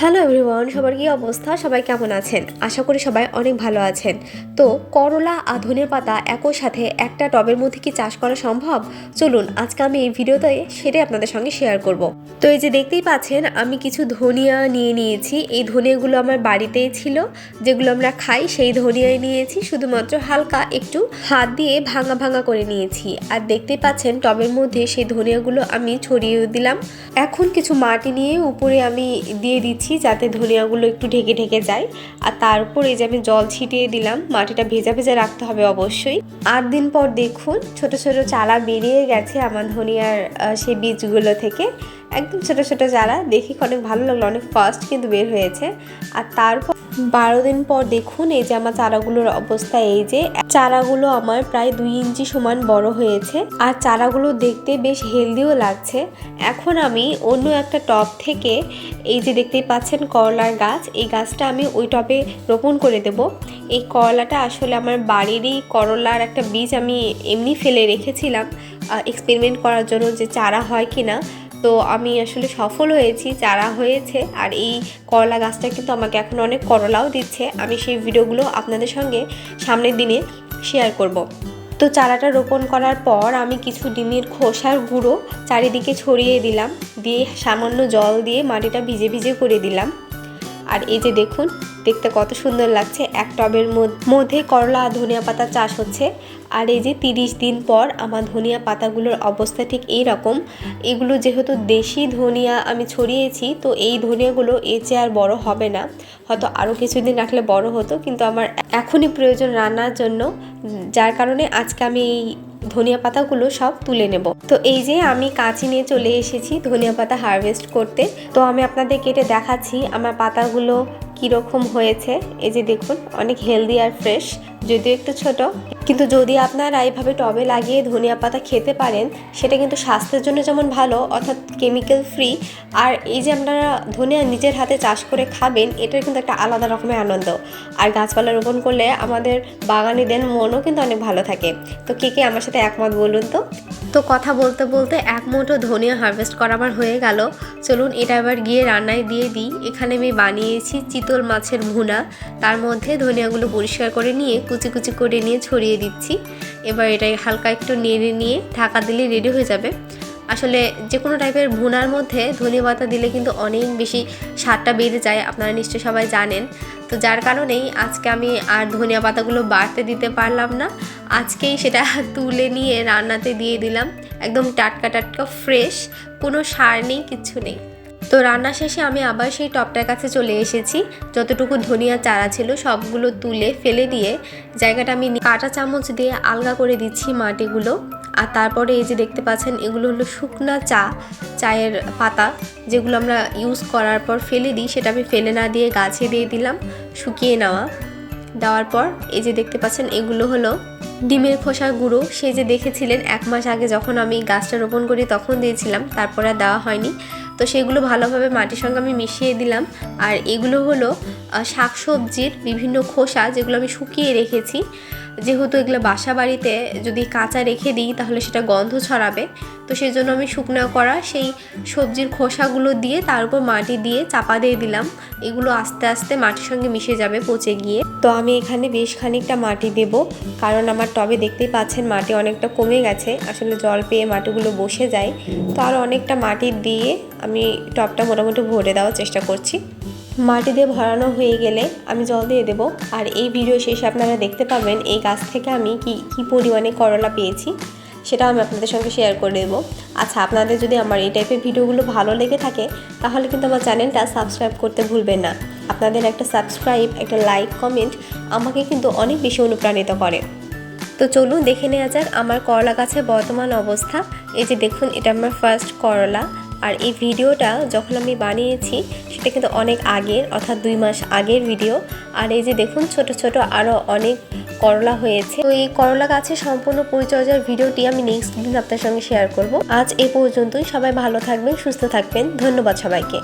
Hello everyone, সবার কি অবস্থা? সবাই কেমন আছেন? আশা করি সবাই অনেক ভালো আছেন। তো করলা আর পাতা একই সাথে একটা টবের মধ্যে কি চাষ করা সম্ভব? চলুন, আজকে আমি এই ভিডিওতে সেটাই আপনাদের সঙ্গে শেয়ার করব। তো এই যে দেখতেই পাচ্ছেন, আমি কিছু ধনিয়া নিয়ে নিয়েছি। এই ধনিয়াগুলো আমার বাড়িতেই ছিল। যেগুলো আমরা খাই, সেই ধনিয়াই নিয়েছি। শুধুমাত্র হালকা একটু হাত দিয়ে ভাঙা ভাঙা করে নিয়েছি। আর দেখতেই পাচ্ছেন, টবের মধ্যে সেই ধনিয়াগুলো আমি ছড়িয়ে দিলাম। এখন কিছু মাটি নিয়ে উপরে আমি দিয়ে দিচ্ছি। যাতে ধনিয়াগুলো একটু ঢেকে ঢেকে যায়। আর তারপর এই যে আমি জল ছিটিয়ে দিলাম, মাটিটা ভেজা ভেজা রাখতে হবে অবশ্যই। আট দিন পর দেখুন, ছোট ছোট চারা বেরিয়ে গেছে আমার ধনিয়ার সেই বীজগুলো থেকে। একদম ছোটো ছোটো চারা দেখি অনেক ভালো লাগল, অনেক ফাস্ট কিন্তু বের হয়েছে। আর তারপর বারো দিন পর দেখুন এই যে আমার চারাগুলোর অবস্থা, এই যে চারাগুলো আমার প্রায় দুই ইঞ্চি সমান বড় হয়েছে। আর চারাগুলো দেখতে বেশ হেলদিও লাগছে। এখন আমি অন্য একটা টব থেকে এই যে দেখতেই পাচ্ছেন করলার গাছ, এই গাছটা আমি ওই টবে রোপণ করে দেব। এই করলাটা আসলে আমার বাড়িরই করলার একটা বীজ আমি এমনি ফেলে রেখেছিলাম এক্সপেরিমেন্ট করার জন্য যে চারা হয় কি না তো আমি আসলে সফল হয়েছি, চারা হয়েছে, আর এই করলা গাছটা কিন্তু আমাকে এখন অনেক করলাও দিচ্ছে আমি সেই ভিডিওগুলো আপনাদের সঙ্গে সামনের দিনে শেয়ার করব। তো চারাটা রোপণ করার পর আমি কিছু ডিমের খোসার গুঁড়ো চারিদিকে ছড়িয়ে দিলাম, দিয়ে সামান্য জল দিয়ে মাটিটা ভিজে ভিজে করে দিলাম আর এই যে দেখুন, দেখতে কত সুন্দর লাগছে। এক টবের মধ্যে করলা আর ধনিয়া পাতা চাষ হচ্ছে। আর এই যে তিরিশ দিন পর আমার ধনিয়া পাতাগুলোর অবস্থা ঠিক এই রকম এগুলো যেহেতু দেশি ধনিয়া আমি ছড়িয়েছি, তো এই ধনিয়াগুলো এর চেয়ে আর বড় হবে না। হয়তো আরও কিছুদিন রাখলে বড় হতো, কিন্তু আমার এখনই প্রয়োজন রান্নার জন্য। যার কারণে আজকে আমি এই ধনিয়া পাতাগুলো সব তুলে নেব। তো এই যে আমি কাঁচি নিয়ে চলে এসেছি ধনিয়া পাতা হারভেস্ট করতে। তো আমি আপনাদের কেটে দেখাচ্ছি আমার পাতাগুলো কীরকম হয়েছে। এই যে দেখুন, অনেক হেলদি আর ফ্রেশ যদিও একটু ছোট, কিন্তু যদি আপনারা এইভাবে টবে লাগিয়ে ধনিয়া পাতা খেতে পারেন, সেটা কিন্তু স্বাস্থ্যের জন্য যেমন ভালো, অর্থাৎ কেমিক্যাল ফ্রি আর এই যে আপনারা ধনিয়া নিজের হাতে চাষ করে খাবেন, এটার কিন্তু একটা আলাদা রকমের আনন্দ। আর গাছপালা রোপণ করলে আমাদের বাগানিদের মনও কিন্তু অনেক ভালো থাকে। তো কে কে আমার সাথে একমত বলুন তো? তো কথা বলতে বলতে এক মুঠো ধনিয়া হারভেস্ট করা আমার হয়ে গেল। চলুন এটা এবার গিয়ে রান্নায় দিয়ে দিই। এখানে আমি বানিয়েছি চিতল মাছের ভুনা। তার মধ্যে ধনিয়াগুলো পরিষ্কার করে নিয়ে কুচি কুচি করে নিয়ে ছড়িয়ে দিচ্ছি। এবার এটাই হালকা একটু নেড়ে নিয়ে ঢাকা দিলে রেডি হয়ে যাবে। আসলে যে কোনো টাইপের ভুনার মধ্যে ধনে পাতা দিলে কিন্তু অনেক বেশি স্বাদটা বেড়ে যায়, আপনারা নিশ্চয়ই সবাই জানেন। তো যার কারণেই আজকে আমি আর ধনিয়া পাতাগুলো বাড়তে দিতে পারলাম না। আজকেই সেটা তুলে নিয়ে রান্নাতে দিয়ে দিলাম। একদম টাটকা টাটকা ফ্রেশ কোনো সার নেই কিচ্ছু নেই। তো রান্না শেষে আমি আবার সেই টপটার কাছে চলে এসেছি। যতটুকু ধনিয়া চারা ছিল সবগুলো তুলে ফেলে দিয়ে জায়গাটা আমি কাঁটা চামচ দিয়ে আলগা করে দিচ্ছি মাটিগুলো। আর তারপরে এই যে দেখতে পাচ্ছেন, এগুলো হলো শুকনা চা, চায়ের পাতা, যেগুলো আমরা ইউজ করার পর ফেলে দিই, সেটা আমি ফেলে না দিয়ে গাছে দিয়ে দিলাম শুকিয়ে নেওয়া। দেওয়ার পর এই যে দেখতে পাচ্ছেন, এগুলো হলো ডিমের খোসার গুঁড়ো। সে যে দেখেছিলেন, এক মাস আগে যখন আমি গাছটা রোপণ করি তখন দিয়েছিলাম, তারপরে দেওয়া হয়নি। তো সেগুলো ভালোভাবে মাটির সঙ্গে আমি মিশিয়ে দিলাম। আর এগুলো হলো আহ, শাকসবজির বিভিন্ন খোসা যেগুলো আমি শুকিয়ে রেখেছি। যেহেতু এগুলো বাসা বাড়িতে যদি কাঁচা রেখে দিই তাহলে সেটা গন্ধ ছড়াবে। তো সেই জন্য আমি শুকনো করা সেই সবজির খোসাগুলো দিয়ে তার উপর মাটি দিয়ে চাপা দিয়ে দিলাম। এগুলো আস্তে আস্তে মাটির সঙ্গে মিশে যাবে পচে গিয়ে। তো আমি এখানে বেশ খানিকটা মাটি দেব কারণ আমার টবে দেখতেই পাচ্ছেন মাটি অনেকটা কমে গেছে। আসলে জল পেয়ে মাটিগুলো বসে যায়। তো আরও অনেকটা মাটি দিয়ে আমি টবটা মোটামুটি ভরে দেওয়ার চেষ্টা করছি। মাটি দিয়ে ভরানো হয়ে গেলে আমি জল দিয়ে দেবো। আর এই ভিডিও শেষে আপনারা দেখতে পাবেন এই গাছ থেকে আমি কি কি পরিমাণে করলা পেয়েছি, সেটাও আমি আপনাদের সঙ্গে শেয়ার করে দেবো। আচ্ছা আপনাদের যদি আমার এই টাইপের ভিডিওগুলো ভালো লেগে থাকে, তাহলে কিন্তু আমার চ্যানেলটা সাবস্ক্রাইব করতে ভুলবেন না। আপনাদের একটা সাবস্ক্রাইব একটা লাইক কমেন্ট আমাকে কিন্তু অনেক বেশি অনুপ্রাণিত করে। তো চলুন দেখে নেওয়া যাক আমার করলা গাছের বর্তমান অবস্থা। এই যে দেখুন, এটা আমার ফার্স্ট করলা। আর এই ভিডিওটা যখন আমি বানিয়েছি, সেটা কিন্তু অনেক আগের, অর্থাৎ দুই মাস আগের ভিডিও। আর এই যে দেখুন, ছোট ছোট আরও অনেক করলা হয়েছে। তো এই করলা গাছের সম্পূর্ণ পরিচর্যার ভিডিওটি আমি নেক্সট দিন আপনার সঙ্গে শেয়ার করব। আজ এ পর্যন্তই। সবাই ভালো থাকবেন, সুস্থ থাকবেন। ধন্যবাদ সবাইকে।